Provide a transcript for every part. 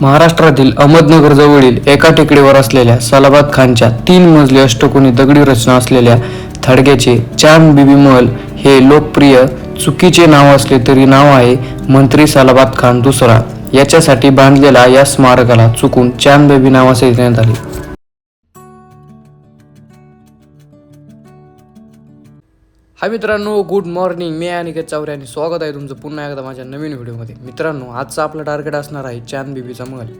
महाराष्ट्रातील अहमदनगरजवळील एका टेकडीवर असलेल्या सलाबाद खानच्या तीन मजली अष्टकोनी दगडी रचना असलेल्या थडग्याचे चांद बिबी महल हे लोकप्रिय चुकीचे नाव असले तरी नाव आहे मंत्री सलाबाद खान दुसरा. याच्यासाठी बांधलेल्या या स्मारकाला चुकून चांद बेबी नावाचे देण्यात आले. हाय मित्रांनो गुड मॉर्निंग मी अनिकेत चावरे आणि स्वागत आहे तुमचं पुन्हा एकदा माझ्या नवीन व्हिडिओमध्ये. मित्रांनो आजचा आपला टार्गेट असणार आहे चांद बिबीचा महल.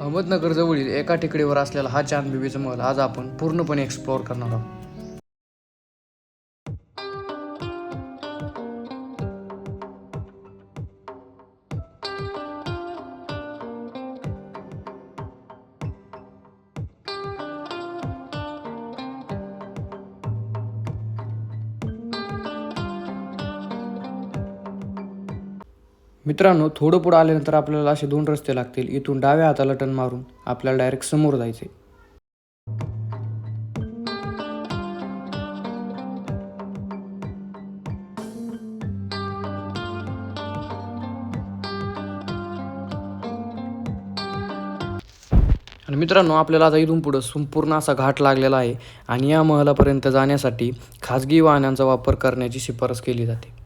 अहमदनगर जवळील एका टेकडीवर असलेला हा चांद बिबीचा महल आज आपण पूर्णपणे एक्सप्लोअर करणार आहोत. मित्रांनो थोडं पुढं आल्यानंतर आपल्याला असे दोन रस्ते लागतील. इथून डाव्या हाताला टन मारून आपल्याला डायरेक्ट समोर जायचे आणि मित्रांनो आपल्याला आता इथून पुढं संपूर्ण असा घाट लागलेला आहे. आणि या महलापर्यंत जाण्यासाठी खाजगी वाहनांचा वापर करण्याची शिफारस केली जाते.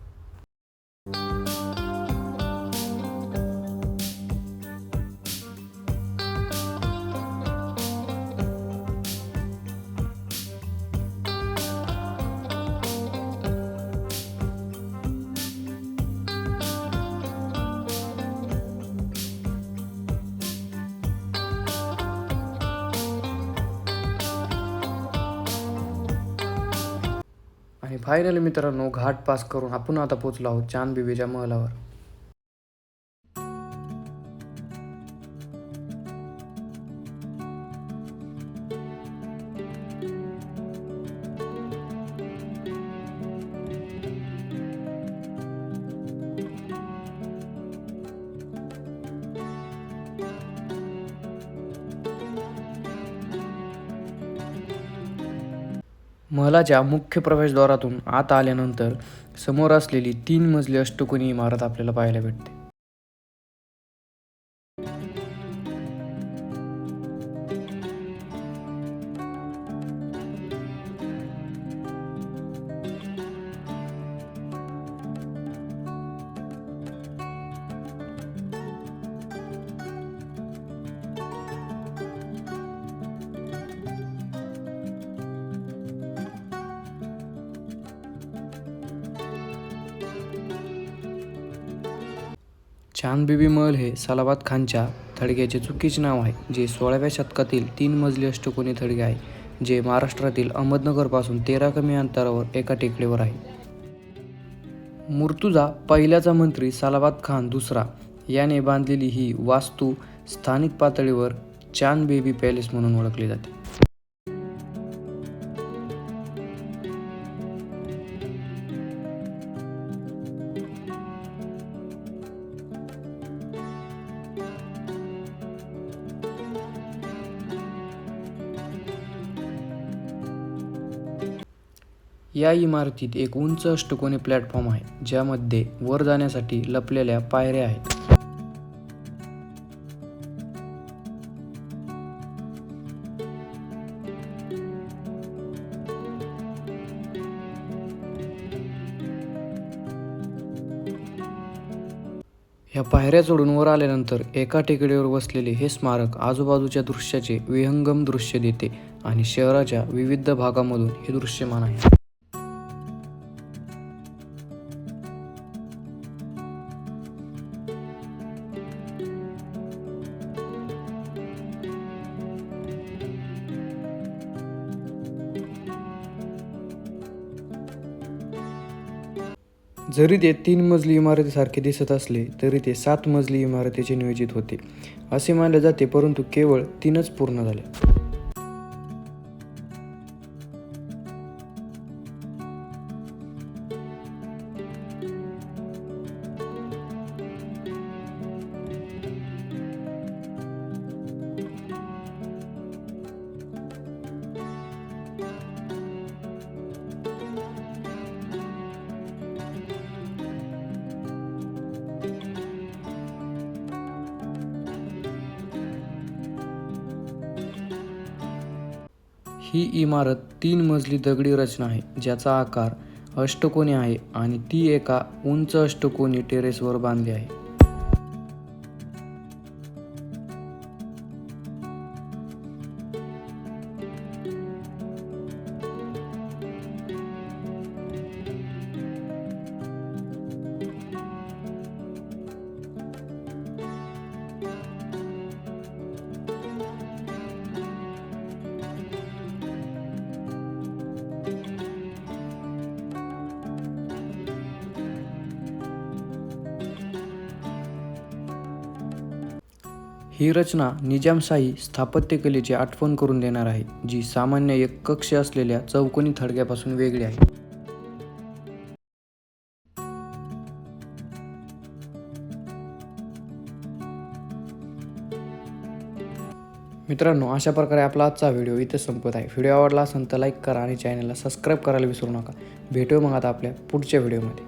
आणि फायनली मित्रांनो घाट पास करून आपण आता पोचलो आहोत चांद बिबीच्या महलावर. महलाच्या मुख्य प्रवेशद्वारातून आत आल्यानंतर समोर असलेली तीन मजली अष्टकोनी इमारत आपल्याला पाहायला भेटते. चांद बीबी महल हे सलाबाद खानच्या थडग्याचे चुकीचे नाव आहे जे सोळाव्या शतकातील तीन मजली अष्टकोनी थडगे आहे जे महाराष्ट्रातील अहमदनगरपासून तेरा कमी अंतरावर एका टेकडीवर आहे. मुर्तुजा पहिल्याचा मंत्री सलाबाद खान दुसरा. याने बांधलेली ही वास्तू स्थानिक पातळीवर चांद बेबी पॅलेस म्हणून ओळखली जाते. या इमारतीत एक उंच अष्टकोनी प्लॅटफॉर्म आहे ज्यामध्ये वर जाण्यासाठी लपलेल्या पायऱ्या आहेत. या पायऱ्या चढून वर आल्यानंतर एका टेकडीवर बसलेले हे स्मारक आजूबाजूच्या दृश्याचे विहंगम दृश्य देते आणि शहराच्या विविध भागामधून हे दृश्यमान आहे. जरी ते तीन मजली इमारतीसारखे दिसत असले तरी ते सात मजली इमारतीचे नियोजित होते. असे मानले जाते परंतु केवळ तीनच पूर्ण झाले. ही इमारत तीन मजली दगडी रचना आहे ज्याचा आकार अष्टकोनी आहे आणि ती एका उंच अष्टकोनी टेरेसवर बांधली आहे. ही रचना निजामशाही स्थापत्यकलेची आठवण करून देणार आहे जी सामान्य एक कक्ष असलेल्या चौकोनी थडग्यापासून वेगळी आहे. मित्रांनो अशा प्रकारे आपला आजचा व्हिडिओ इथे संपत आहे. व्हिडिओ आवडला असेल तर लाईक करा आणि चॅनलला सबस्क्राईब करायला विसरू नका. भेटूया मग आता आपल्या पुढच्या व्हिडिओमध्ये.